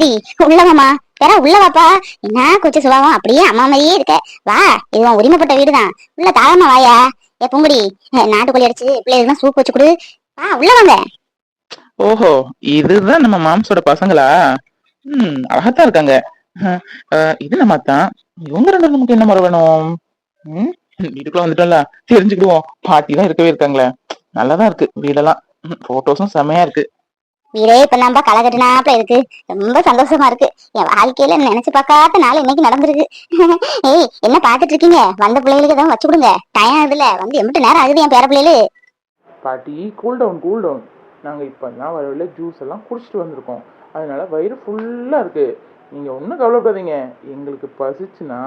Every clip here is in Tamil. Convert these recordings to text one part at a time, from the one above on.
சரி உள்ளவாமா வேற உள்ள வாப்பா? என்ன கொச்சு சுபாவம்? அப்படியே அம்மா மாதிரியே இருக்க. வா. இது உன் உரிமைப்பட்ட வீடுதான். உள்ள தாராமா வாயா. ஏ பொங்குடி. நாட்டுக்கோழி அடிச்சு பிள்ளைகளுக்கு சூப் வச்சு கொடு. வா உள்ள வாங்க. ஓஹோ இதுதான் நம்ம மாம்சோட பசங்களா? ம் அழகாத்தான் இருக்காங்க. இது நம்ம தான் இவங்க ரெண்டு நமக்கு என்ன முறை வேணும்? ம் வீட்டுக்குள்ள வந்துட்டோம்ல. தெரிஞ்சுக்கிடுவோம். பாட்டி தான் இருக்கவே இருக்காங்களே. நல்லாதான் இருக்கு. வீடெல்லாம். போட்டோஸும் செமையா இருக்கு. வீடே இப்ப நம்ம களை இருக்கு. ரொம்ப சந்தோஷமா இருக்கு. என் வாழ்க்கையில நினைச்சு பார்க்காத நாள் இன்னைக்கு நடந்திருக்கு. ஏய் என்ன பாத்துட்டு இருக்கீங்க? வந்த பிள்ளைகளுக்கு எதாவது வச்சு கொடுங்க. டைம் ஆகுதுல வந்து எம்பிட்டு நேரம் ஆகுது என் பேர பிள்ளைகளு. பாட்டி கூல் டவுன் கூல் டவுன் நாங்க இப்ப தான் வரவில்ல ஜூஸ் எல்லாம் குடிச்சிட்டு வந்திருக்கோம். அதனால வயிறு ஃபுல்லா இருக்கு. நீங்கள் ஒன்றும் கவலைப்படாதீங்க. எங்களுக்கு பசிச்சுன்னா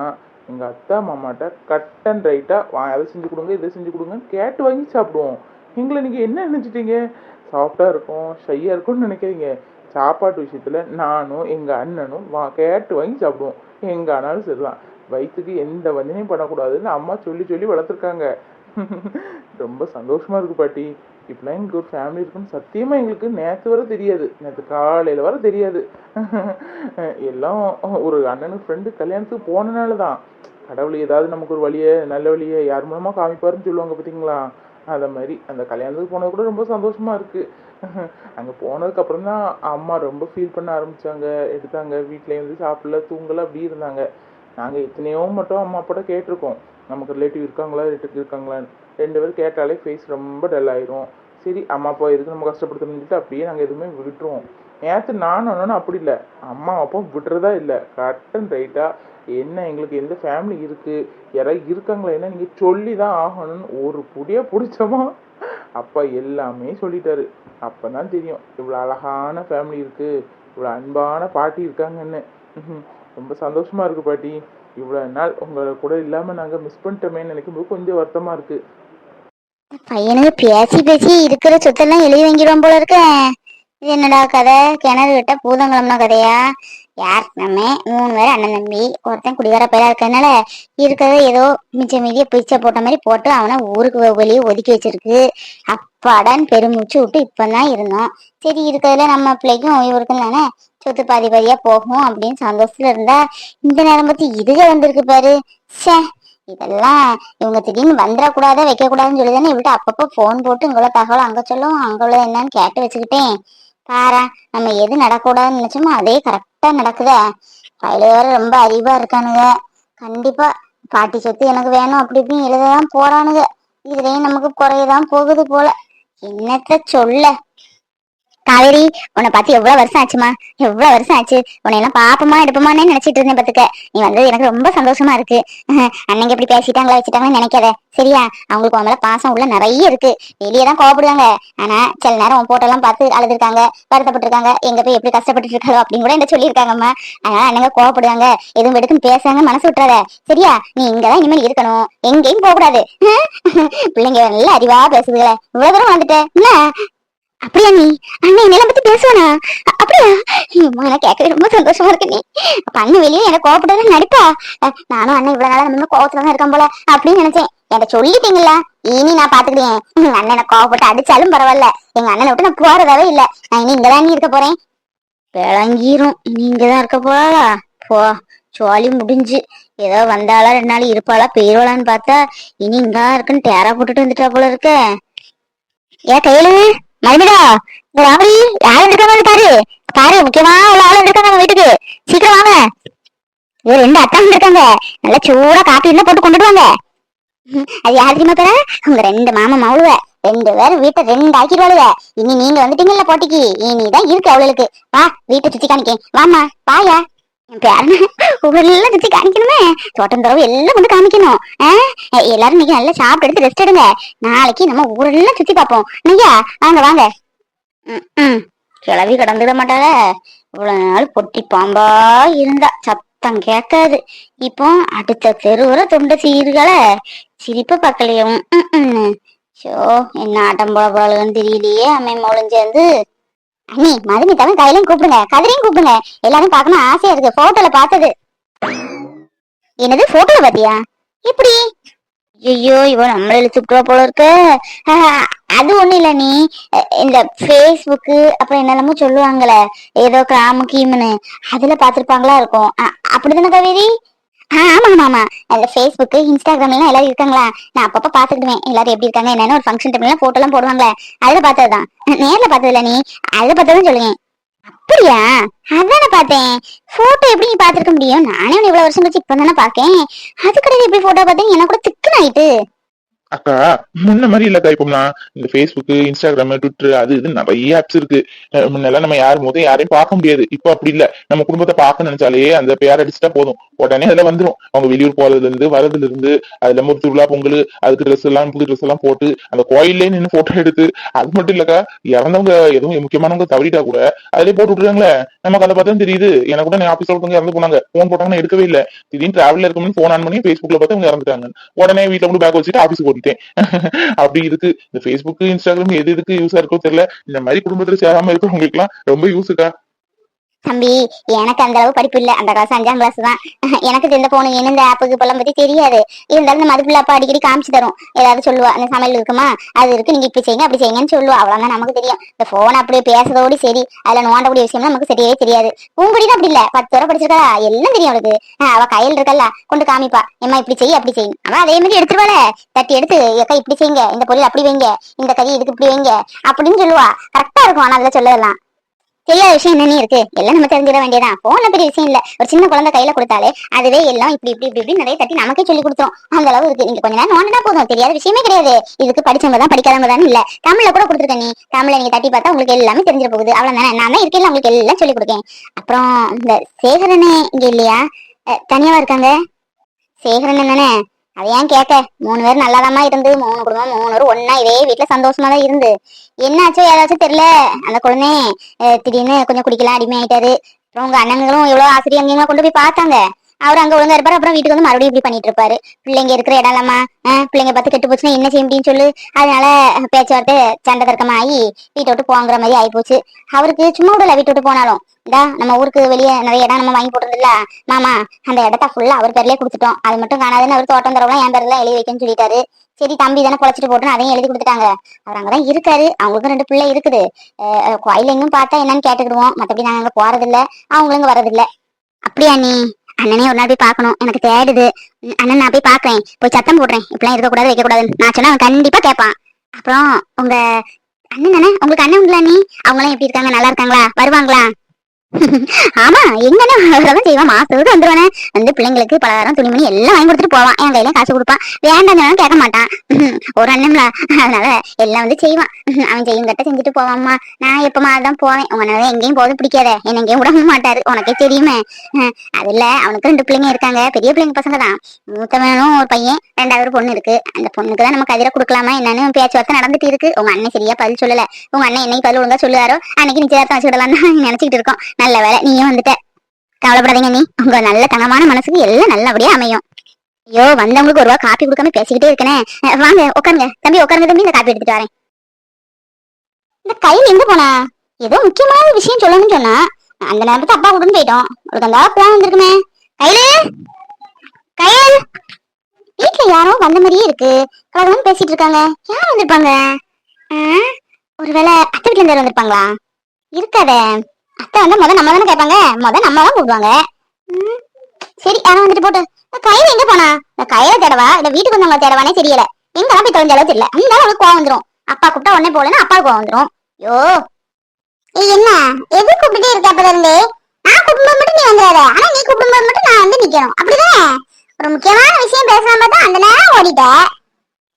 எங்க அத்தா மாமாட்ட கட் அண்ட் ரைட்டா அதை செஞ்சு கொடுங்க இதை செஞ்சு கொடுங்க கேட்டு வாங்கி சாப்பிடுவோம். எங்களை நீங்க என்ன நினைச்சிட்டீங்க? சாஃப்டாக இருக்கும் ஷையாக இருக்கும்னு நினைக்கிறீங்க சாப்பாட்டு விஷயத்தில் நானும் எங்கள் அண்ணனும் வா கேட்டு வாங்கி சாப்பிடுவோம். எங்கே ஆனாலும் சரிதான். வயிற்றுக்கு எந்த வந்தனையும் பண்ணக்கூடாதுன்னு அம்மா சொல்லி சொல்லி வளர்த்துருக்காங்க. ரொம்ப சந்தோஷமாக இருக்கு பாட்டி. இப்படிலாம் எங்களுக்கு ஒரு ஃபேமிலி இருக்குன்னு சத்தியமாக எங்களுக்கு நேற்று வர தெரியாது. நேற்று காலையில் வர தெரியாது. எல்லாம் ஒரு அண்ணனுக்கு ஃப்ரெண்டு கல்யாணத்துக்கு போனனால தான் கடவுள் ஏதாவது நமக்கு ஒரு வழியை நல்ல வழியை யார் மூலமாக காமிப்பாருன்னு சொல்லுவாங்க பார்த்தீங்களா அதை மாதிரி அந்த கல்யாணத்துக்கு போனது கூட ரொம்ப சந்தோஷமாக இருக்குது அங்கே போனதுக்கு அப்புறம் தான் அம்மா ரொம்ப ஃபீல் பண்ண ஆரம்பித்தாங்க எடுத்தாங்க வீட்ல வந்து சாப்பிடல தூங்கலை அப்படி இருந்தாங்க. நாங்கள் எத்தனையோ மட்டும் அம்மா அப்பட கேட்டிருக்கோம். நமக்கு ரிலேட்டிவ் இருக்காங்களா ரிலேட்டிவ் இருக்காங்களான்னு ரெண்டு பேரும் கேட்டாலே ஃபேஸ் ரொம்ப டல் ஆயிரும். சரி அம்மா அப்பா எதுக்கு நம்ம கஷ்டப்படுத்தணும்னு சொல்லிட்டு அப்படியே நாங்கள் எதுவுமே விட்டுருவோம். நேற்று நான் ஒன்றும் அப்படி இல்லை. அம்மா அப்பா விடுறதா இல்லை. கரெக்ட் அண்ட் ரைட்டாக என்ன எங்களுக்கு எந்த ஃபேமிலி இருக்குது யாராவது இருக்காங்களா என்ன? நீங்கள் சொல்லி தான் ஆகணும்னு ஒரு புடியாக பிடிச்சோமா? அப்பா எல்லாமே சொல்லிட்டாரு. அப்போ தான் தெரியும் இவ்வளோ அழகான ஃபேமிலி இருக்குது இவ்வளோ அன்பான பாட்டி இருக்காங்கன்னு. ரொம்ப சந்தோஷமா இருக்கு பாட்டி. இவ்வளோ நாள் உங்களை கூட இல்லாமல் நாங்கள் மிஸ் பண்ணிட்டோமேன்னு நினைக்கும் போது கொஞ்சம் வருத்தமாக இருக்குது பையனுக்கு பேசி பேசி இருக்கிற சொத்தெல்லாம் எழுதி வாங்கிடுவோம் போல இருக்கேன் இது என்னடா கதை? கிணறு விட்ட பூதங்குளம்னா கதையா? யார்? நம்ம. மூணு பேர் அண்ணன் தம்பி. ஒருத்தன் குடிகார பையலா இருக்கனால இருக்கிறத ஏதோ மிச்ச மீதியை பிச்சை போட்ட மாதிரி போட்டு அவனை ஊருக்கு வெளியே ஒதுக்கி வச்சிருக்கு. அப்பாடான்னு பெருமூச்சு விட்டு இப்பதான் இருந்தோம். சரி இருக்கிறதுல நம்ம பிள்ளைக்கும் இவருக்கும் தானே சொத்து பாதி பாதியா போகும் அப்படின்னு சந்தோஷத்துல இருந்தா இந்த நேரம் பத்தி இதுக வந்திருக்கு பாரு. ச்சே இதெல்லாம் இவங்க திடீர்னு வந்துடக்கூடாத வைக்க கூடாதுன்னு சொல்லி தானே இவள்கிட்ட அப்பப்போ ஃபோன் போட்டு இங்குள்ள தகவல் அங்க சொல்லும் அங்க உள்ள என்னன்னு கேட்டு வச்சுக்கிட்டேன். பாரா நம்ம எது நடக்கூடாதுன்னு நினைச்சோமோ அதே கரெக்டா நடக்குதே கையில வேற ரொம்ப அறிவா இருக்கானுங்க கண்டிப்பா பாட்டி சொத்து எனக்கு வேணும் அப்படி இப்படின்னு எழுததான் போறானுங்க இதுலயும் நமக்கு குறையதான் போகுது போல. என்னத்த சொல்ல? காவேரி உன்னை பார்த்து எவ்வளவு வருஷம் ஆச்சுமா? எவ்வளவு வருஷம் ஆச்சு? உன்னை எல்லாம் பாப்பமா எடுப்பமானே நினைச்சிட்டு இருந்தேன் பாத்துக்க நீ வந்தது எனக்கு ரொம்ப சந்தோஷமா இருக்கு. அன்னைக்கு இப்படி பேசிட்டாங்களா வச்சுட்டாங்கன்னு நினைக்காத. சரியா? அவங்களுக்கு உன் மேல பாசம் உள்ள நிறைய இருக்கு. வெளியே தான் கோவப்படுவாங்க. ஆனா சில நேரம் உன் போட்டெல்லாம் பார்த்து அழுதுருக்காங்க வருத்தப்பட்டிருக்காங்க. எங்க போய் எப்படி கஷ்டப்பட்டு இருக்காங்க அப்படின்னு கூட என்ன சொல்லியிருக்காங்கம்மா. அதனால அண்ணங்க கோவப்படுவாங்க. எதுவும் எடுக்கும் பேசாங்க மனசு விட்டுறாத. சரியா? நீ இங்கதான் இனிமேல் இருக்கணும். எங்கேயும் போகக்கூடாது. கூடாது பிள்ளைங்க நல்லா அறிவா பேசுதுல இவ்வளவு தூரம் வந்துட்டேன் அப்படியா நீ? அண்ணன் என்னெல்லாம் பத்தி பேசுவானா? அப்படியா? என்ன கேட்கவே ரொம்ப சந்தோஷமா இருக்கு நீ. அப்ப அண்ணன் வெளியே எனக்கு கோவப்படாத நடிப்பா? நானும் அண்ணன் இவ்வளவு நாளா நம்ம கோவத்துல தான் இருக்கான் போல அப்படின்னு நினைச்சேன். என்கிட்ட சொல்லிட்டீங்களா இனி நான் பாத்துக்கிறேன். உங்க அண்ணனை கோவப்பட்டு அடிச்சாலும் பரவாயில்ல. எங்க அண்ணனை விட்டு நான் போறதாவே இல்ல. நான் இனி இங்கதான் நீ இருக்க போறேன். விளங்கிரும். இனி இங்கதான் இருக்க போறா? போ. சோழி முடிஞ்சு. ஏதோ வந்தாளா ரெண்டு நாள் இருப்பாளா பெய்வாளான்னு பார்த்தா இனி இங்கதான் இருக்குன்னு டேரா போட்டுட்டு வந்துட்டா போல இருக்க. ஏ கையில? மருமகா இந்த ராமரி யாரும் இருக்காங்க பாரு. பாரு முக்கியமா உள்ள ஆளும் இருக்காங்க நம்ம வீட்டுக்கு. சீக்கிரம் வாங்க. இது ரெண்டு அத்தான் இருக்காங்க நல்லா சூடா காப்பி இருந்தா போட்டு கொண்டுட்டு வாங்க. அது யார் தெரியுமா பேர? உங்க ரெண்டு மாமா மவுளுவ. ரெண்டு பேரும் வீட்டை ரெண்டு ஆக்கிடுவாளுவ இனி நீங்க வந்துட்டீங்கல்ல போட்டிக்கு. இனிதான் இருக்கு அவளுக்கு. வா வீட்டை சுத்தி காணிக்கேன் வாமா வாயா. என் பேரன ஊரெல்லாம் சுத்தி காமிக்கணுமே. தோட்டம் தரவு எல்லாம் வந்து காமிக்கணும். ஆ? எல்லாரும் இன்னைக்கு நல்லா சாப்பிட்டு எடுத்து ரெஸ்ட் எடுங்க. நாளைக்கு நம்ம ஊரெல்லாம் சுத்தி பார்ப்போம். நீங்க? வாங்க வாங்க. ம், ம். கிளவி கடந்துட மாட்டாள. இவ்வளவு நாள் பொட்டி பாம்பா இருந்தா சத்தம் கேட்காது. இப்போ அடுத்த தெருவுற தொண்டை சீர்கள சிரிப்பு பக்கலையும் ஷோ என்ன ஆட்டம் போட போறாளுன்னு தெரியலையே. அம்மை மோளும் சேர்ந்து. அண்ணி மதுமி தவிர கையிலையும் கூப்பிடுங்க. கதிரையும் கூப்பிடுங்க. எல்லாரும் பார்க்கணும் ஆசையா இருக்கு. போட்டோல பார்த்தது. என்னது போட்டோல பாத்தியா எப்படி? ஐயோ இவன் நம்மள இழுத்துட்டுவா போல இருக்க. அது ஒண்ணும் இல்ல நீ. இந்த ஃபேஸ்புக்கு அப்புறம் என்னெல்லாமோ சொல்லுவாங்களே. ஏதோ கிராம கீமுன்னு அதுல பாத்திருப்பாங்களா இருக்கும். அப்படிதானே காவேரி ஆமா ஆமா ஆமா. அந்த ஃபேஸ்புக் இன்ஸ்டாகிராம்ல எல்லாம் எல்லாரும் இருக்காங்களா? நான் அப்பப்ப பாத்துக்கிடுவேன் எல்லாரும் எப்படி இருக்காங்க? என்னன்னு ஒரு ஃபங்க்ஷன் டைம்ல போட்டோ எல்லாம் போடுவாங்களே. அதுல பார்த்ததுதான். நேர்ல பார்த்ததுல நீ. அதுல பார்த்ததும் சொல்லுங்க. அப்படியா? அதான பார்த்தேன். போட்டோ எப்படி நீ பாத்திருக்க முடியும்? நானே இவ்வளவு வருஷம் கழிச்சு இப்ப தானே பாக்கேன் அதுக்கடையில எப்படி போட்டோ பார்த்தேன் எனக்கு கூட திக்குன்னு ஆயிட்டு. அக்கா முன்ன மாதிரி இல்லக்கா இப்போம்லாம் இந்த ஃபேஸ்புக் இன்ஸ்டாகிராம் ட்விட்டர் அது இது நிறைய ஆப்ஸ் இருக்கு. முன்னெல்லாம் நம்ம யாரும் போதும் யாரையும் பார்க்க முடியாது. இப்போ அப்படி இல்ல. நம்ம குடும்பத்தை பார்க்க நினைச்சாலே அந்த பேர் அடிச்சுட்டா போதும். உடனே அதுல வந்துரும். அவங்க வெளியூர் போறதுல இருந்து வரதுல இருந்து அதுல ஒரு திருவிழா பொங்கல் அதுக்கு ட்ரெஸ் எல்லாம் புது ட்ரெஸ் எல்லாம் போட்டு அந்த கோயிலே நின்று போட்டோ எடுத்து அது மட்டும் இல்லக்கா இறந்தவங்க எதுவும் முக்கியமானவங்க தவறிட்டா கூட அதுலயே போட்டு விட்டுருக்காங்களே நமக்கு அதை பார்த்தா தெரியுது. எனக்கு கூட நான் ஆபீஸ்ல ஒருத்தவங்க இறந்து போனாங்க. போன் போட்டாங்கன்னா எடுக்கவே இல்லை. திடீர்னு டிராவல்ல இருக்கணும்னு போன் ஆன் பண்ணி ஃபேஸ்புக்ல பார்த்து அவங்க இறந்துட்டாங்க உடனே வீட்டுல கொண்டு பேக் வச்சுட்டு ஆபீஸ் பண்ணிட்டேன் அப்படி இருக்கு. இந்த ஃபேஸ்புக் இன்ஸ்டாகிராம் எது எதுக்கு யூஸா இருக்கோ தெரியல. இந்த மாதிரி குடும்பத்துல சேராம இருக்கிறவங்களுக்கு எல்லாம் ரொம்ப யூஸுக்கா தம்பி எனக்கு அந்த அளவு படிப்பு இல்லை. அந்த கிளாஸ் அஞ்சாம் கிளாஸ் தான். எனக்கு இந்த போன என்ன இந்த ஆப்புக்கு இப்பெல்லாம் பத்தி தெரியாது. இருந்தாலும் இந்த மதிப்புள்ள அப்பா அடிக்கடி காமிச்சு தரும். ஏதாவது சொல்லுவா அந்த சமையல் இருக்குமா? அது இருக்கு. நீங்க இப்படி செய்யுங்க அப்படி செய்யுங்கன்னு சொல்லுவா. அவ்வளவுதான் நமக்கு தெரியும். இந்த போன் அப்படியே பேசுறதோடு சரி. அதுல நோண்டக்கூடிய விஷயம் நமக்கு தெரியவே தெரியாது. பூங்குடி தான் அப்படி இல்ல. பத்து வரை படிச்சிருக்கா எல்லாம் தெரியும் அவளுக்கு. அவ கையில் இருக்கல்ல. கொண்டு காமிப்பா. ஏமா இப்படி செய்ய அப்படி செய்யும் அவன் அதே மாதிரி எடுத்துருவாள. தட்டி எடுத்து எக்கா இப்படி செய்யுங்க. இந்த பொருள் அப்படி வைங்க. இந்த கறி இதுக்கு இப்படி வைங்க. அப்படின்னு சொல்லுவா. கரெக்டா இருக்கும். ஆனா அதுல சொல்லலாம் தெரியாத விஷயம் என்னன்னு இருக்கு. எல்லாம் நம்ம தெரிஞ்சிட வேண்டியதான் போன பெரிய விஷயம் இல்ல. ஒரு சின்ன குழந்தை கையில கொடுத்தாலே அதுவே எல்லாம் இப்படி இப்படி இப்படி இப்படி நிறைய தட்டி நமக்கே சொல்லி கொடுத்துரும். அந்த அளவு இருக்கு. நீங்க கொஞ்ச நேரம் நோண்டா போதும். தெரியாத விஷயமே கிடையாது. இதுக்கு படிச்சவங்க தான் படிக்காதவங்க தான் இல்ல. தமிழ்ல கூட கொடுத்துருக்க நீ. தமிழ்ல நீங்க தட்டி பார்த்தா உங்களுக்கு எல்லாமே தெரிஞ்சிட போகுது. அவ்வளவுதானே நான் தான் இருக்கேன் உங்களுக்கு எல்லாம் சொல்லி கொடுக்கேன். அப்புறம் இந்த சேகரனே இங்க இல்லையா? அஹ், தனியாவா இருக்காங்க? சேகரன் தானே? அதை ஏன் கேட்க? மூணு பேர் நல்லாதாம்மா இருந்து மூணு குடும்பம் மூணு பேரும் ஒன்னா இதே வீட்டுல சந்தோஷமா தான் இருந்து. என்னாச்சோ ஏதாச்சும் தெரியல அந்த குழந்தை திடீர்னு கொஞ்சம் குடிக்கலாம் அடிமை ஆயிட்டாரு அப்புறம் உங்க அண்ணன்களும் எவ்வளவு ஆசிரியர் அங்கெல்லாம் கொண்டு போய் பார்த்தாங்க? அவர் அங்க ஒழுங்கா இருப்பாரு. அப்புறம் வீட்டுக்கு வந்து மறுபடியும் இப்படி பண்ணிட்டு இருப்பாரு பிள்ளைங்க இருக்கிற இடம் இல்லாமா பிள்ளைங்க பார்த்து கெட்டு போச்சுன்னா என்ன செய்ய முடியும்னு சொல்லு. அதனால பேச்சுவார்த்தை சண்டை தர்க்கமா ஆகி வீட்டை விட்டு போங்கிற மாதிரி ஆயிப்போச்சு. அவருக்கு சும்மா விடல வீட்டை விட்டு போனாலும். இந்தா நம்ம ஊருக்கு வெளியே நிறைய இடம் நம்ம வாங்கி போட்டிருந்தோம்ல. மாமா அந்த இடத்த ஃபுல்லா அவர் பேர்லயே கொடுத்துட்டோம். அது மட்டும் காணாதுன்னு அவர் தோட்டம் தரவெல்லாம் என் பேர்ல எழுதி வைக்கணும்னு சொல்லிட்டாரு. சரி தம்பி தானே குழச்சிட்டு போட்டுன்னு அதையும் எழுதி கொடுத்துட்டாங்க. அவர் அங்கதான் இருக்காரு. அவங்களுக்கும் ரெண்டு பிள்ளை இருக்குது. கோயில் எங்கும் பார்த்தா என்னன்னு கேட்டுக்கிடுவோம். மத்தபடி நாங்க அங்க போறதில்ல. அவங்களும் இங்க அப்படியா நீ? அண்ணனே ஒரு நாள் போய் பார்க்கணும். எனக்கு தேடுது. அண்ணன் நான் போய் பாக்குறேன் போய் சத்தம் போடுறேன். இப்படிலாம் இருக்கக்கூடாது வைக்கக்கூடாது நான் சொன்னா அவன் கண்டிப்பா கேட்பான். அப்புறம் உங்க அண்ணன் தானே? உங்களுக்கு அண்ணன் உங்களா நீ? அவங்களாம் எப்படி இருக்காங்க? நல்லா இருக்காங்களா? வருவாங்களா? ஆமா எங்கன்னு வரதான் செய்வான். மாசத்துக்கு வந்துருவானே வந்து பிள்ளைங்களுக்கு பலகாரம் துணிமணி எல்லாம் வாங்கி கொடுத்துட்டு போவான். என் கையில காசு கொடுப்பான். வேண்டாம் கேட்க மாட்டான். ஒரு அண்ணம்ல அதனால எல்லாம் வந்து செய்வான். அவன் செய்யும் கட்ட செஞ்சுட்டு போவான்மா. நான் எப்பமா தான் போவேன். உங்களால எங்கேயும் போது பிடிக்காத. என்ன எங்கேயும் விட மாட்டாரு. உனக்கே தெரியுமே. அதுல அவனுக்கு ரெண்டு பிள்ளைங்க இருக்காங்க. பெரிய பிள்ளைங்க பசங்க தான். மூத்தவனும் ஒரு பையன். ரெண்டாவது ஒரு பொண்ணு இருக்கு. அந்த பொண்ணுக்கு தான் நம்ம கதிரை கொடுக்கலாமா என்னன்னு பேச்சுவார்த்தை நடந்துட்டு இருக்கு. உங்க அண்ணன் சரியா பதில் சொல்லல. உங்க அண்ணன் என்னைக்கு பதில் ஒழுங்கா சொல்லுவாரோ அன்னைக்கு நிச்சயதார்த்தம் வச்சுடலாம் நினைச்சிட்டு இருக்கோம். நல்ல வேலை நீயும் வந்துட்ட. கவலைப்படாதீங்க நீ உங்க நல்ல தனமான மனசுக்கு எல்லாம் நல்லபடியா அமையும். ஐயோ வந்தவங்களுக்கு ஒரு ரூபா காப்பி கொடுக்காம பேசிக்கிட்டே இருக்கனே. வாங்க உட்காருங்க தம்பி உட்காருங்க தம்பி. இந்த காப்பி எடுத்துட்டு வரேன். இந்த கையில் எங்க போனா? ஏதோ முக்கியமான விஷயம் சொல்லணும்னு சொன்னா அந்த நேரத்துக்கு அப்பா கூட்டு போயிட்டோம். ஒரு தந்தா பிளான் வந்திருக்குமே. கையிலே? கையல்? வீட்டுல யாரோ வந்த மாதிரியே இருக்கு. கலகலன்னு பேசிட்டு இருக்காங்க. யார் வந்திருப்பாங்க? ஆ, ஒருவேளை அத்தை வீட்டுல இருந்து வந்திருப்பாங்களா? இருக்காதே. அத்தை வந்து முத நம்ம தானே கேட்பாங்க. முத நம்ம தான் கூப்பிடுவாங்க. சரி அவன் வந்துட்டு போட்டு. இந்த கையில எங்க போனா? இந்த கையில தேடவா? இல்ல வீட்டுக்கு வந்தவங்க தேடவானே தெரியல. எங்கெல்லாம் போய் தொலைஞ்ச அளவு தெரியல இருந்தாலும் அவளுக்கு கோவம் வந்துடும் அப்பா கூப்பிட்டா உடனே போலன்னா அப்பா கோவம் வந்துரும். யோ. என்ன? எது கூப்பிட்டே இருக்க அப்பல இருந்து? நான் கூப்பிடும்போது மட்டும் நீ வந்துடாத. ஆனா நீ கூப்பிடும்போது மட்டும் நான் வந்து நிக்கணும். அப்படிதானே? ஒரு முக்கியமான விஷயம் பேசலாம் பார்த்தா அந்த நேரம் ஓடிட்ட.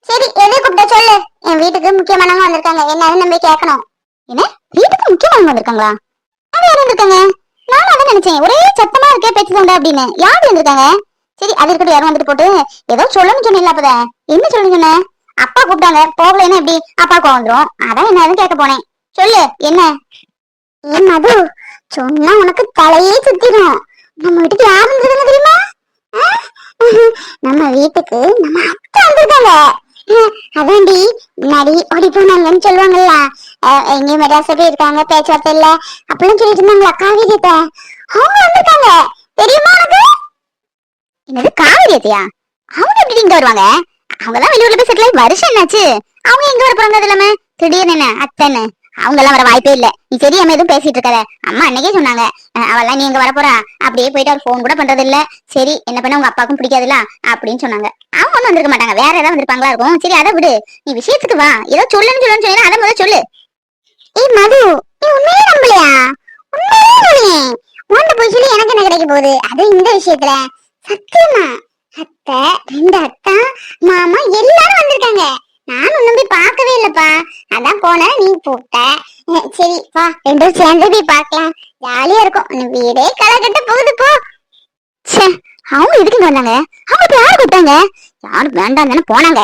சரி எதை கூப்பிட்ட சொல்லு. என் வீட்டுக்கு முக்கியமானவங்க வந்திருக்காங்க. என்னன்னு நம்ம கேட்கணும். என்ன? வீட்டுக்கு முக்கியமானவங்க வந்திருக்காங்களா? அது யாரும் வந்திருக்காங்க? அதான் நினைச்சேன். ஒரே சத்தமா இருக்கே பேச்சு சவுண்டா அப்படின்னு. யார் வந்திருக்காங்க? சரி அது இருக்கட்டும் யாரும் வந்துட்டு போட்டு. ஏதோ சொல்லணும்னு சொன்னீங்களா அப்பதான் என்ன சொல்லணும் சொன்ன? அப்பா கூப்பிட்டாங்க. போகலன்னா எப்படி? அப்பா கோவம் வந்துரும். அதான் என்ன கேட்க போனேன். சொல்லு என்ன? ஏன் மது சொன்னா உனக்கு தலையே சுத்திடும் நம்ம வீட்டுக்கு யார் வந்திருக்காங்க தெரியுமா? ஆ? நம்ம வீட்டுக்கு நம்ம அத்தை வந்திருக்காங்க. ஹம், அதான்டி முன்னாடி ஓடி போனாங்கன்னு சொல்லுவாங்கல்ல. எங்கேயும் மெட்ராஸ்ல போய் இருக்காங்க பேச்சுவார்த்தை இல்ல. அப்படின்னு சொல்லிட்டு இருந்தாங்களா? காவிரியத்தை? அவங்க வந்திருக்காங்க. தெரியுமா உனக்கு? என்னது காவிரியத்தையா? அவங்க எப்படி இங்க வருவாங்க? அவங்க தான் வெளியூர்ல போய் செட்டில் வருஷம் என்னாச்சு? அவங்க எங்க வர போறாங்க அது இல்லாம? திடீர்னு என்ன? அத்தன்னு. அவங்க எல்லாம் வர வாய்ப்பே இல்ல. நீ தெரியாம எதுவும் பேசிட்டு இருக்காத. அம்மா அன்னைக்கே சொன்னாங்க. அவெல்லாம் நீ எங்க வர போறா? அப்படியே போயிட்டு அவர் போன் கூட பண்றது இல்ல. சரி என்ன பண்ண உங்க அப்பாவுக்கும் பிடிக்காதுல? அப்படின்னு சொன்னாங்க. அவங்க வந்து வந்திருக்க மாட்டாங்க. வேற ஏதாவது வந்திருப்பாங்களா இருக்கும்? சரி அதை விடு. நீ விஷயத்துக்கு வா. ஏதோ சொல்லுன்னு சொல்லுன்னு சொல்லி அதை முதல்ல சொல்லு. ஏய் மது நீ உண்மையே நம்பலையா? உண்மையிலே நம்பலையே. உன்கிட்ட போய் சொல்லி எனக்கு என்ன கிடைக்க போகுது? அது இந்த விஷயத்துல. சத்தியமா? அத்தை ரெண்டு அத்தா மாமா எல்லாரும் வந்திருக்காங்க. நானும் ஒண்ணும் போய் பார்க்கவே இல்லப்பா. அதான் போன நீ போட்ட. சரி வா. ரெண்டும் சேர்ந்து போய் பார்க்கலாம். ஜாலியா இருக்கும். உன் வீடே களை கட்ட போகுது போ. ச்சே அவங்க எதுக்கு வந்தாங்க? அவங்க இப்ப யாரு கூப்பிட்டாங்க? யாரும் வேண்டாம் தானே போனாங்க.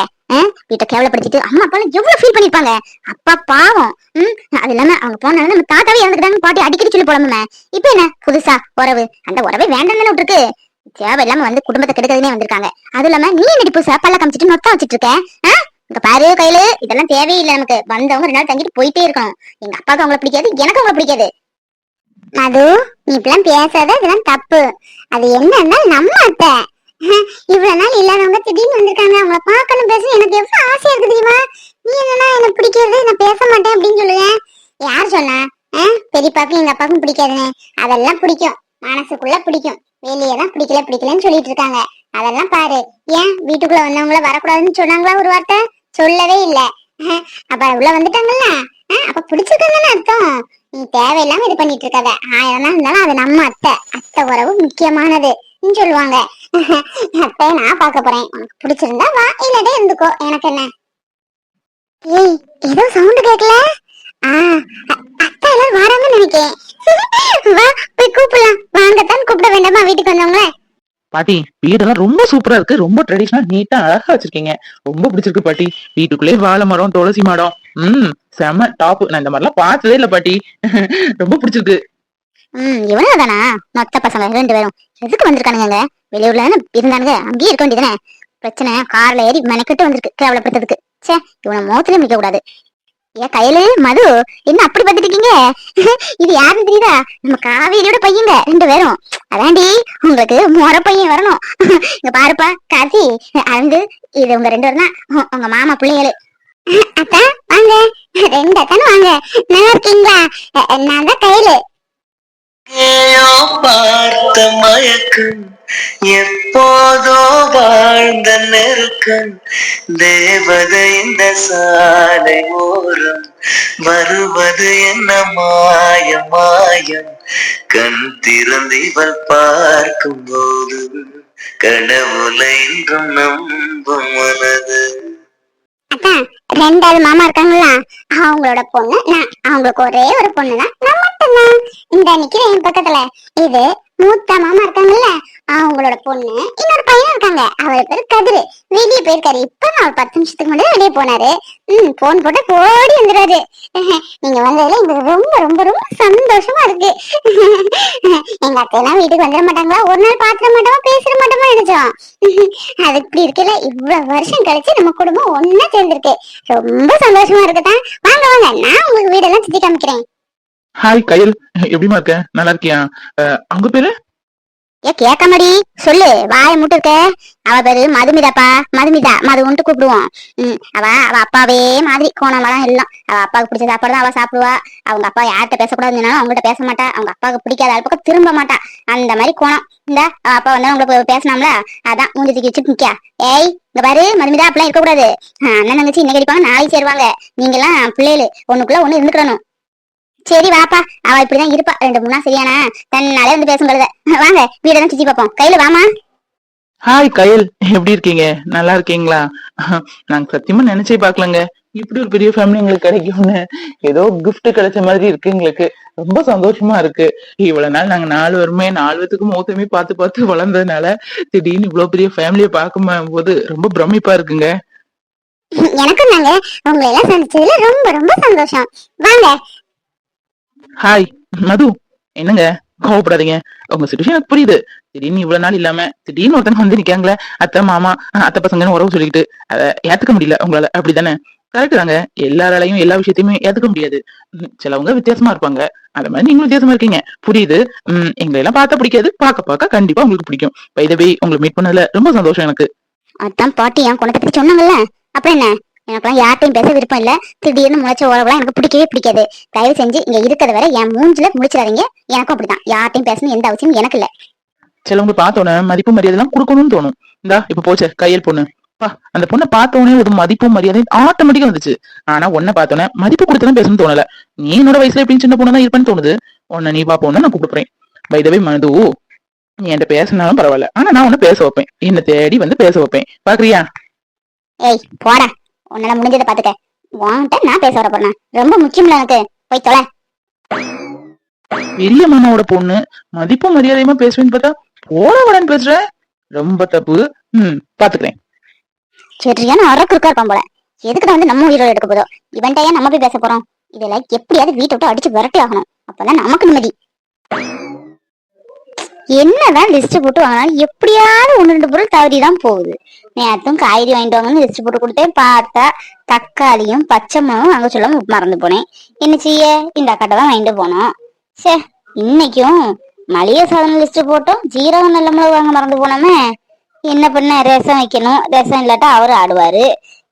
வீட்டை கேவலப்படுத்திட்டு அம்மா அப்பா எவ்வளவு ஃபீல் பண்ணிருப்பாங்க? அப்பா பாவம். ம்? அது இல்லாம அவங்க போனாலும் நம்ம தாத்தாவே இறந்துக்கிட்டாங்க பாட்டி அடிக்கடி சொல்லி போலாமே இப்ப என்ன? புதுசா உறவு. அந்த உறவே வேண்டாம் தானே விட்டுருக்கு. தேவையில்லாம வந்து குடும்பத்தை கெடுக்கிறதுனே வந்திருக்காங்க. அது இல்லாம நீ என்னடி புதுசா பல்ல காமிச்சிட்டு நொத்தா வச்சிட்டு இருக்க ஆ? இங்க பாரு கையில. இதெல்லாம் தேவையில்லை நமக்கு. வந்தவங்க ரெண்டு நாள் தங்கிட்டு போயிட்டே இருக்கணும். எங்க அப்பாவுக்கு அவங்கள பிடிக்காது எனக்கு அவங்கள பிடிக்காது. மது நீ இப்பெல்லாம் பேசாத. இதெல்லாம் தப்பு. அது என்னன்னா நம்ம அத்தை. இவ்வளவு நாள் இல்லாதவங்க திடீர்னு வந்திருக்காங்க. அவங்கள பார்க்கணும் பேச எனக்கு எவ்வளவு ஆசையா இருக்கு தெரியுமா நீ என்னன்னா எனக்கு பிடிக்காது நான் பேச மாட்டேன் அப்படின்னு சொல்லுவேன் யார் சொன்னா ஆ? பெரியப்பாக்கும் எங்க அப்பாவுக்கும் பிடிக்காதுன்னு அதெல்லாம் பிடிக்கும். மனசுக்குள்ள பிடிக்கும். வெளியே தான் பிடிக்கல பிடிக்கலன்னு சொல்லிட்டு இருக்காங்க. அதெல்லாம் பாரு. ஏன் வீட்டுக்குள்ள வந்தவங்கள வரக்கூடாதுன்னு சொன்னாங்களா ஒரு வார்த்தை? சொல்லவே இல்ல. அப்ப உள்ள வந்துட்டாங்கல்ல? அப்ப பிடிச்சிருக்காங்கன்னு அர்த்தம். நீ தேவையில்லாம இது பண்ணிட்டு இருக்காத. ஆயிரம் தான் இருந்தாலும் அது நம்ம அத்தை. அத்தை உறவு முக்கியமானது. சொல்லுவாங்க. அத்தை நான் பார்க்க போறேன். உனக்கு பிடிச்சிருந்தா வா. இல்லாட்டே இருந்துக்கோ. எனக்கு என்ன? ஏய் ஏதோ சவுண்ட் கேட்கல ஆ எல்லாரும் வராங்கன்னு நினைக்கிறேன். வா போய் கூப்பிடலாம். வாங்கத்தான் கூப்பிட வேண்டாமா வீட்டுக்கு வந்தவங்கள? பாட்டி வீடெல்லாம் ரொம்ப சூப்பரா இருக்கு. ரொம்ப ட்ரெடிஷனல் நீட்டா அழகா வச்சிருக்கீங்க. ரொம்ப பிடிச்சிருக்கு பாட்டி. வீட்டுக்குள்ளே வாழை மரம் துளசி மரம். ம் செம டாப் நான் இந்த மாதிரிலாம் பார்த்ததே இல்ல பாட்டி. ரொம்ப பிடிச்சிருக்கு. ம் இவனும் தானா மொத்த பசங்க ரெண்டு பேரும். எதுக்கு வந்திருக்கானுங்க? வெளியூர்ல தானே இருந்தானுங்க. அங்கேயே இருக்க வேண்டியதானே பிரச்சனை. கார்ல ஏறி மெனக்கிட்டு வந்திருக்கு கேவலப்படுத்துறதுக்கு. ச்சே இவனை மோத்துல மிக்க கூடாது ஏ கையில மது என்ன அப்படி பார்த்துட்டு இருக்கீங்க இது யாருன்னு தெரியுதா? நம்ம காவேரியோட பையங்க ரெண்டு பேரும். அதாண்டி உங்களுக்கு முறை பையன் வரணும். இங்க பாருப்பா காசி அருந்து இது உங்க ரெண்டு பேரும் தான். உங்க மாமா பிள்ளைகளு. அத்தா வாங்க. ரெண்டு அத்தானு வாங்க. நல்லா இருக்கீங்களா? நான் தான் கையில. பார்த்த மயக்கம். எப்போதோ வாழ்ந்த நெருக்கம் தேவதை இந்த சாலை ஓரம். வருவது என்ன மாயம் மாயம். கண் திறந்து இவள் பார்க்கும் போது கடவுளை என்றும் நம்பும் மனது. ரெண்டாவது மாமா இருக்காங்களா அவங்களோட பொண்ணு நான் அவங்களுக்கு ஒரே ஒரு பொண்ணு தான் நான் மட்டும்தான். இந்த நிக்கிறேன் என் பக்கத்துல. இது மூத்த மாமா இருக்காங்கல்ல அவங்களோட பொண்ணு இன்னொரு பையன் இருக்காங்க. அவர் பேரு கதிரு. வெளியே போயிருக்காரு. இப்ப நான் ஒரு பத்து நிமிஷத்துக்கு முன்னாடி வெளியே போனாரு. ம் போன் போட்டு போடி வந்துடுறாரு நீங்க வந்ததுல எங்களுக்கு ரொம்ப ரொம்ப ரொம்ப சந்தோஷமா இருக்கு. எங்க அத்தையெல்லாம் வீட்டுக்கு வந்துட மாட்டாங்களா? ஒரு நாள் பாத்திர மாட்டோமா பேசிட மாட்டோமா நினைச்சோம். அது இப்படி இருக்கல இவ்வளவு வருஷம் கழிச்சு நம்ம குடும்பம் ஒன்னா சேர்ந்திருக்கு. ரொம்ப சந்தோஷமா இருக்குதான் வாங்க வாங்க. நான் உங்களுக்கு வீடெல்லாம் சுத்தி காமிக்கிறேன். ஹாய் கயல். எப்படிமா இருக்க? நல்லா இருக்கியா? அஹ், அவங்க பேரு? ஏ கேட்காமடி சொல்லு வாயை முட்டு இருக்க அவ பேரு மதுமிதாப்பா. மதுமிதா மது உண்டு கூப்பிடுவோம். ம் அவ அவ அப்பாவே மாதிரி கோணமெல்லாம் எல்லாம். அவ அப்பாவுக்கு பிடிச்ச சாப்பாடு தான் அவ சாப்பிடுவா. அவங்க அப்பா யார்கிட்ட பேசக்கூடாதுனாலும் அவங்ககிட்ட பேச மாட்டா. அவங்க அப்பாவுக்கு பிடிக்காத ஆள் பக்கம் திரும்ப மாட்டா. அந்த மாதிரி கோணம். இந்த அவ அப்பா வந்தா உங்களுக்கு பேசினாம்ல அதான் மூஞ்சி தூக்கி வச்சுட்டு நிக்கா. ஏய் இங்க பாரு மதுமிதா அப்படிலாம் இருக்கக்கூடாது. அண்ணன் தங்கச்சி இன்னைக்கு அடிப்பாங்க நாளைக்கு சேருவாங்க. நீங்க எல்லாம் பிள்ளைகளு. ஒண்ணுக்குள்ள ஒண்ணு இருந்துக்கணும். சரி வாப்பா. அவ இப்படிதான் இருப்பா. ரெண்டு மூணு நாள் சரியானா? தன்னாலே வந்து பேசுங்கிறத வாங்க வீடெல்லாம் சுத்தி பார்ப்போம். கையில வாமா. ஹாய் கயல் எப்படி இருக்கீங்க? நல்லா இருக்கீங்களா? நாங்க சத்தியமா நினைச்சே பார்க்கலங்க. இப்படி ஒரு பெரிய ஃபேமிலி எங்களுக்கு கிடைக்கும்னு. ஏதோ gift கிடைச்ச மாதிரி இருக்கு எங்களுக்கு. ரொம்ப சந்தோஷமா இருக்கு. இவ்வளவு நாள் நாங்க நாலு வருமே நாலு பேத்துக்கு மூத்தமே பார்த்து பார்த்து வளர்ந்ததுனால திடீர்னு இவ்வளவு பெரிய ஃபேமிலியை பார்க்கும் போது ரொம்ப பிரமிப்பா இருக்குங்க. எனக்கும் நாங்க உங்களை எல்லாம் சந்திச்சதுல ரொம்ப ரொம்ப சந்தோஷம். வாங்க ஹாய் மது. என்னங்க? கோவப்படாதீங்க. உங்க சுச்சுவேஷன் எனக்கு புரியுது. திடீர்னு இவ்வளவு நாள் இல்லாம திடீர்னு ஒருத்தங்க வந்து நிக்காங்களே அத்தை மாமா அத்தை பசங்கன்னு உறவு சொல்லிக்கிட்டு அதை ஏத்துக்க முடியல உங்களால. அப்படிதானே? கரெக்ட் தாங்க. எல்லாராலையும் எல்லா விஷயத்தையுமே ஏத்துக்க முடியாது. சிலவங்க வித்தியாசமா இருப்பாங்க. அந்த மாதிரி நீங்களும் வித்தியாசமா இருக்கீங்க. புரியுது. உம் எங்களை எல்லாம் பார்த்தா பிடிக்காது. பார்க்க பார்க்க கண்டிப்பா உங்களுக்கு பிடிக்கும். வைதவே உங்களை மீட் பண்ணதுல ரொம்ப சந்தோஷம் எனக்கு. அதான் பாட்டி என் குணத்தை பத்தி சொன்னாங்கல்ல. அப்புறம் என்ன? எனக்கெல்லாம் யார்ட்டையும் பேச விருப்பம் இல்ல. திடீர்னு முளைச்ச உறவுலாம் எனக்கு பிடிக்கவே பிடிக்காது. தயவு செஞ்சு இங்க இருக்கிறத வரை என் மூஞ்சில முடிச்சிடாதீங்க எனக்கும் அப்படிதான். யார்ட்டையும் பேசணும் எந்த அவசியம் எனக்கு இல்ல. சிலவங்க பார்த்தோன்னே மதிப்பு மரியாதை எல்லாம் கொடுக்கணும்னு தோணும். இந்தா இப்ப போச்சே கையல் பொண்ணு. அந்த பொண்ணை பார்த்தோன்னே ஒரு மதிப்பும் மரியாதையும் ஆட்டோமேட்டிக்கா வந்துச்சு. ஆனா உன்னை பார்த்தோன்னே மதிப்பு கொடுத்துதான் பேசணும்னு தோணல. நீ என்னோட வயசுல எப்படின்னு சின்ன பொண்ணு தான் இருப்பேன்னு தோணுது. உன்னை நீ பாப்போன்னு நான் கூப்பிடுறேன். வைதவை மது நீ என்கிட்ட பேசினாலும் பரவாயில்ல. ஆனா நான் உன்னை பேச வைப்பேன். என்ன தேடி வந்து பேச வைப்பேன். பாக்குறியா? ஏய் போடா. உன்னால முடிஞ்சதை பாத்துக்க. உன்கிட்ட நான் பேச வர போறேன். ரொம்ப முக்கியம்ல எனக்கு போய் தொலை. பெரிய மாமாவோட பொண்ணு. மதிப்பும் மரியாதையுமா பேசுவேன்னு பார்த்தா போட வரேன்னு பேசுற. ரொம்ப தப்பு. ம் பாத்துக்கிறேன். சரியான அரக்கு இருக்கா இருப்பான் போல. எதுக்கு வந்து நம்ம உயிரோட எடுக்க போதோ? இவன்ட்ட ஏன் நம்ம போய் பேச போறோம். இதெல்லாம் எப்படியாவது வீட்டை விட்டு அடிச்சு விரட்டி ஆகணும். அப்பதான் நமக்கு நிம்மதி. என்னதான் லிஸ்ட் போட்டு வாங்கினாலும் எப்படியாவது ஒன்று ரெண்டு பொருள் தவறி தான் போகுது. நேரத்தும் காய்கறி வாங்கிட்டு வாங்கன்னு லிஸ்ட் போட்டு கொடுத்தேன். பார்த்தா தக்காளியும் பச்சை மிளகும் அங்க சொல்லாம மறந்து போனேன். என்ன செய்ய? இந்த அக்காட்ட தான் வாங்கிட்டு போனோம். சே இன்னைக்கும் மளிகை சாதனம் லிஸ்ட் போட்டோம். ஜீரகம் நல்ல மிளகு வாங்க மறந்து போனோமே. என்ன பண்ண? ரசம் வைக்கணும். ரசம் இல்லாட்டா அவரு ஆடுவாரு.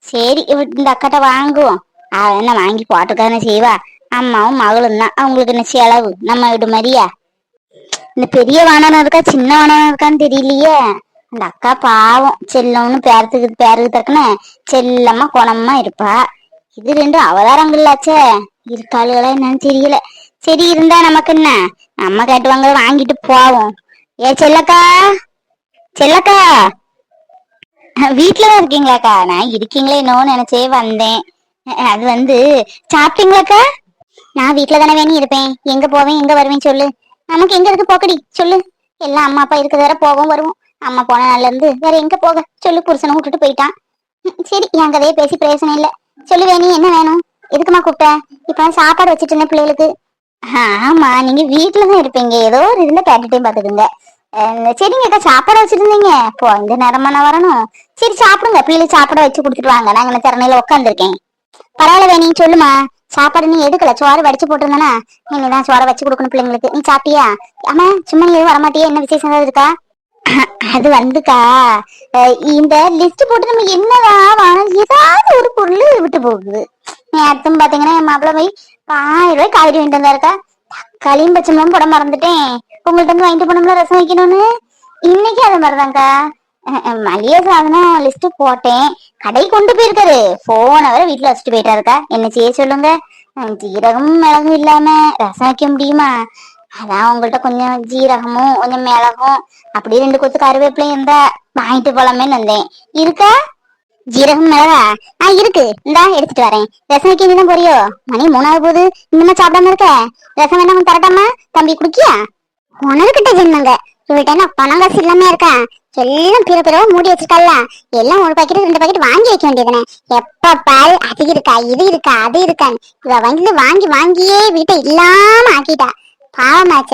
சரி இந்த அக்காட்ட வாங்குவோம். அவ என்ன வாங்கி போட்டுக்கான செய்வா. அம்மாவும் மகளும் தான் அவங்களுக்கு என்ன செலவு? நம்ம வீடு மாதிரியா? இந்த பெரிய வானனம் இருக்கா சின்ன வானனம் இருக்கான்னு தெரியலையே. அந்த அக்கா பாவம். செல்லம்னு பேரத்துக்கு பேருக்கு தக்கன செல்லமா குணமா இருப்பா. இது ரெண்டு அவதாரங்கள்லாச்சே இருக்காளுகளா என்னன்னு தெரியல. சரி இருந்தா நமக்கு என்ன? நம்ம கேட்டுவாங்க வாங்கிட்டு போவோம். ஏ செல்லக்கா? செல்லக்கா? வீட்டுலதான் இருக்கீங்களாக்கா? நான் இருக்கீங்களே என்னோன்னு நினைச்சே வந்தேன். அது வந்து சாப்பிட்டீங்களாக்கா? நான் வீட்டுல தானே வேணும் இருப்பேன். எங்க போவேன்? எங்க வருவேன் சொல்லு. நமக்கு எங்க இருக்கு போக்கடி? சொல்லு. எல்லாம் அம்மா அப்பா இருக்கிற வரை போவோம் வருவோம். அம்மா போன நாள்ல இருந்து வேற எங்க போக? சொல்லு புருஷனை விட்டுட்டு போயிட்டான். சரி என் கதையை பேசி பிரயோசனம் இல்ல. சொல்லு வேணி என்ன வேணும்? எதுக்குமா கூப்பிட்ட? இப்ப சாப்பாடு வச்சுட்டு இருந்தேன் பிள்ளைகளுக்கு. ஆமா நீங்க வீட்டுலதான் இருப்பீங்க. ஏதோ ஒரு இதுல கேட்டுட்டே பாத்துக்குங்க. சரிங்க அக்கா சாப்பாடு வச்சிருந்தீங்க இப்போ இந்த நேரமா நான் வரணும். சரி சாப்பிடுங்க. பிள்ளைகளுக்கு சாப்பாடு வச்சு கொடுத்துட்டு வாங்க. நாங்க திறனையில உட்காந்துருக்கேன் பரவாயில்ல வேணி சொல்லுமா சாப்பாடு நீ எடுக்கல சோறு வடிச்சு போட்டிருந்தானா? நீ தான் சோறை வச்சு கொடுக்கணும் பிள்ளைங்களுக்கு. நீ சாப்பிட்டியா? ஆமா சும்மா நீ எதுவும் வரமாட்டியா? என்ன விசேஷம் ஏதாவது இருக்கா? அது வந்துக்கா. இந்த லிஸ்ட் போட்டு நம்ம என்னதான் வாங்கணும் ஏதாவது ஒரு பொருள் விட்டு போகுது. நேரத்தும் பாத்தீங்கன்னா என் மாப்பிள்ள போய் ஆயிரம் ரூபாய் காய்கறி வாங்கிட்டு வந்தாருக்கா. தக்காளியும் பச்சமும் போட மறந்துட்டேன். உங்கள்ட்ட இருந்து வாங்கிட்டு போனோம்ல ரசம் வைக்கணும்னு. இன்னைக்கு அது மாதிரிதான்க்கா. மளிகை சாதனம் லிஸ்ட் போட்டேன். கடை கொண்டு போயிருக்காரு. போன வரை வீட்டுல வச்சுட்டு போயிட்டா இருக்கா என்ன செய்ய சொல்லுங்க? ஜீரகம் ஜீரகமும் மிளகும் இல்லாம ரசம் வைக்க முடியுமா? அதான் உங்கள்ட்ட கொஞ்சம் ஜீரகமும் கொஞ்சம் மிளகும் அப்படியே ரெண்டு கொத்து கருவேப்பிலையும் இருந்தா வாங்கிட்டு போலாமேன்னு வந்தேன். இருக்கா? ஜீரகம் மிளகா? ஆ இருக்கு. இந்தா எடுத்துட்டு வரேன். ரசம் வைக்க தான் போறியோ? மணி மூணாவது போகுது. இன்னுமா சாப்பிடாம இருக்க? ரசம் வேணா தரட்டாமா? தம்பி குடிக்கியா? உணர்கிட்ட ஜென்மங்க இவள்கிட்ட என்ன பணம் காசு இல்லாம இருக்கா? எல்லாம் பிற பிறவா மூடி வச்சிருக்கல எல்லாம் ஒரு பாக்கெட் ரெண்டு பாக்கெட் வாங்கி வைக்க வேண்டியதுனே எப்ப பால் அது இருக்கா இது இருக்கா அது இருக்கான்னு இவ வந்து வாங்கி வாங்கியே வீட்டை இல்லாம ஆக்கிட்டா. பாவமாச்ச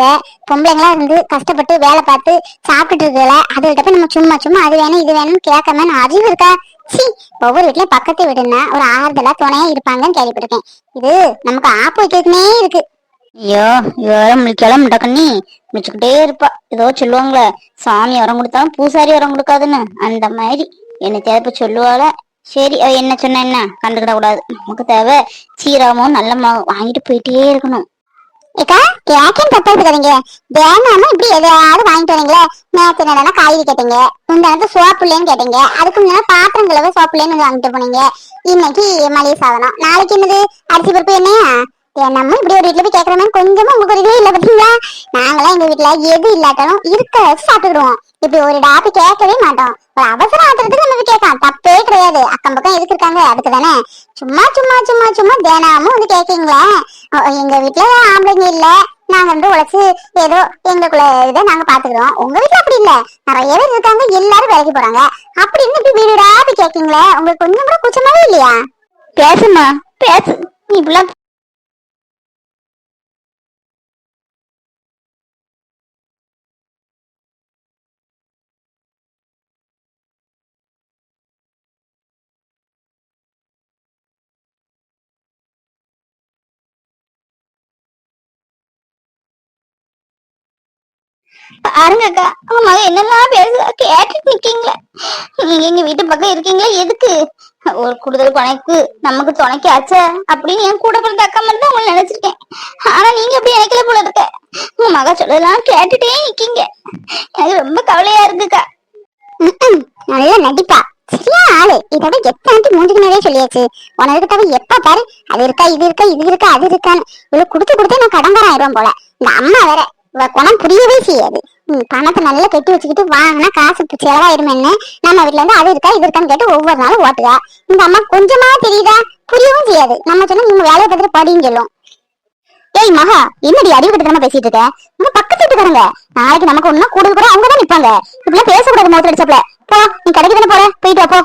பொம்பளைங்களா இருந்து கஷ்டப்பட்டு வேலை பார்த்து சாப்பிட்டுட்டு இருக்கல. அதுகிட்ட போய் நம்ம சும்மா சும்மா அது வேணும் இது வேணும்னு கேட்காம அறிவு இருக்கா? சி ஒவ்வொரு வீட்லயும் பக்கத்து வீடுன்னா ஒரு ஆறுதலா துணையா இருப்பாங்கன்னு கேள்விப்பட்டிருக்கேன். இது நமக்கு ஆப்பு வைக்கிறதுனே இருக்கு. ஐயோ இவர முழிக்கலாம் முட்டக்கண்ணி முழிச்சுக்கிட்டே இருப்பா. ஏதோ சொல்லுவாங்களே சாமி உரம் கொடுத்தாலும் பூசாரி உரம் கொடுக்காதுன்னு. அந்த மாதிரி. என்ன தேவை சொல்லுவாள. சரி அவ என்ன சொன்ன என்ன? கண்டுக்கிட கூடாது. நமக்கு தேவை சீரகமும் நல்ல மாவு வாங்கிட்டு போயிட்டே இருக்கணும். ஏக்கா கேக்கேன் தப்பா இருக்காதீங்க வேணாம இப்படி எதையாவது வாங்கிட்டு வரீங்களே? நேற்று என்னடா காய்கறி கேட்டீங்க? இந்த நேரத்து சோப்பு இல்லைன்னு கேட்டீங்க. அதுக்கு முன்னாடி பாத்திரம் கழுவ சோப்பு இல்லைன்னு வாங்கிட்டு போனீங்க. இன்னைக்கு மளிகை சாதனம். நாளைக்கு என்னது? அரிசி பருப்பு என்னையா? நம்ம இப்படி ஒரு வீட்டுல போய் கேக்குற மாதிரி கொஞ்சமா உங்களுக்கு ஒரு இதே இல்ல பாத்தீங்களா? நாங்களாம் எங்க வீட்டுல எது இல்லாட்டாலும் இருக்க வச்சு சாப்பிட்டுக்கிடுவோம். இப்படி ஒரு டாப்பி கேட்கவே மாட்டோம். ஒரு அவசர ஆத்திரத்துக்கு நம்ம கேட்கலாம். தப்பே கிடையாது. அக்கம் பக்கம் எதுக்கு இருக்காங்க? அதுக்கு தானே. சும்மா சும்மா சும்மா சும்மா தினமும் வந்து கேட்கீங்களே. எங்க வீட்டுல ஆம்பளைங்க இல்ல. நாங்க வந்து உழைச்சு ஏதோ எங்களுக்குள்ள இதை நாங்க பாத்துக்கிறோம் உங்க வீட்டுல அப்படி இல்ல. நிறைய பேர் இருக்காங்க. எல்லாரும் வேலைக்கு போறாங்க. அப்படின்னு இப்படி வீடு டாப்பி கேட்கீங்களே. உங்களுக்கு கொஞ்சம் கூட கூச்சமாவே இல்லையா? பேசுமா பேசு. நீ இப்படிலாம் பாருங்கக்கா உன் மகன் என்னெல்லாம் பேசுறா கேட்டுட்டு நிக்கீங்களே நீங்க எங்க வீட்டு பக்கம் இருக்கீங்களா எதுக்கு? ஒரு கூடுதல் கொனைக்கு நமக்கு துணைக்கு அப்படின்னு என் கூட பிறந்த அக்கா மாதிரி தான் உங்களை நினைச்சிருக்கேன். ஆனா நீங்க அப்படி நினைக்கல போல இருக்க? உங்க மக சொல்லலாம் கேட்டுட்டே நிக்கீங்க எனக்கு ரொம்ப கவலையா இருக்குக்கா நல்ல நடிப்பா. சரியா ஆளு. இதோட எத்தாண்டி மூஞ்சுக்கு நிறைய சொல்லியாச்சு. உனக்கு தவிர எப்ப பாரு? அது இருக்கா இது இருக்கா இது இருக்கா அது இருக்கான்னு. இவ்வளவு கொடுத்து கொடுத்து நான் கடன்காரன் ஆயிரும் போல. இந்த அம்மா வேற. குணம் புரியவே செய்யாது. பணத்தை நல்லா கட்டி வச்சுக்கிட்டு வாங்கினா காசு செலவாயிருமேன்னு நம்ம வீட்டுல இருந்து அது இருக்கா இது இருக்கான்னு கேட்டு ஒவ்வொரு நாளும் ஓட்டுதா இந்த அம்மா கொஞ்சமா தெரியுதா? புரியவும் செய்யாது. நம்ம சொன்னா நீங்க வேலையை பார்த்துட்டு படின்னு சொல்லும். ஏய் மகா என்னடி அறிவு கட்டணமா பேசிட்டு இருக்க? நம்ம பக்கத்து வீட்டுக்காரங்க. நாளைக்கு நமக்கு ஒண்ணா கூடுதல் கூட அவங்க தான் நிப்பாங்க. இப்படிலாம் பேசக்கூடாது மோசடிச்சப்ல போ நீ கடைக்கு தானே போற? போயிட்டு போ.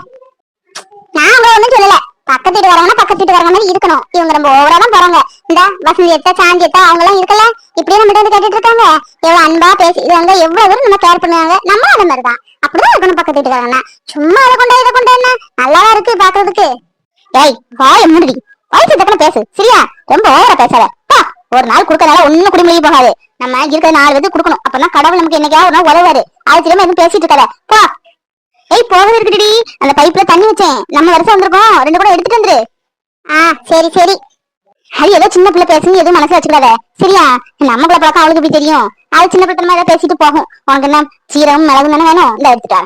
நான் அவங்க ஒண்ணும் சொல்லல. பக்கத்து வீட்டுக்காரங்கன்னா பக்கத்து வீட்டுக்காரங்க மாதிரி இருக்கணும். இவங்க நம்ம ஓவரா தான் போறாங்க. இந்த வசந்தி எத்தா சாந்தி எத்தா அவங்க எல்லாம் இருக்கல. இப்படியே நம்ம வந்து கேட்டுட்டு இருக்காங்க. எவ்வளவு அன்பா பேசிடுவாங்க எவ்வளவு தூரம் நம்ம கேர் பண்ணுவாங்க? நம்ம அந்த மாதிரி தான் அப்படிதான் இருக்கணும் பக்கத்து வீட்டுக்காரங்கன்னா. சும்மா அதை கொண்டா இதை கொண்டா என்ன? நல்லா இருக்கு பாக்குறதுக்கு. ஏய் வாய மூடி வயசு தக்கன பேசு. சரியா? ரொம்ப ஓவரா பேசாத. பா. ஒரு நாள் கொடுக்கறதால ஒண்ணும் குடிமொழி போகாது. நம்ம இருக்கிற நாலு பேருக்கு கொடுக்கணும். அப்பதான் கடவுள் நமக்கு என்னைக்காவது ஒரு நாள் உதவாரு ஆயிரத்தி எதுவும் பேசிட்டு இருக்காத. போ. ஏய் போகுது இருக்குடி அந்த பைப்ல தண்ணி வச்சேன். நம்ம வருஷம் வந்திருக்கோம். ரெண்டு கூட எடுத்துட்டு வந்துரு. ஆ சரி சரி. அது ஏதோ சின்ன பிள்ளை பேசுன்னு எதுவும் மனசுல வச்சுக்காத. சரியா? பிள்ளை பழக்கம் அவளுக்கு எப்படி தெரியும்? அது சின்ன பிள்ளை ஏதாவது பேசிட்டு போகும். உனக்கு என்ன? சீரகம் மிளகு தானே வேணும்? இந்த எடுத்துட்டா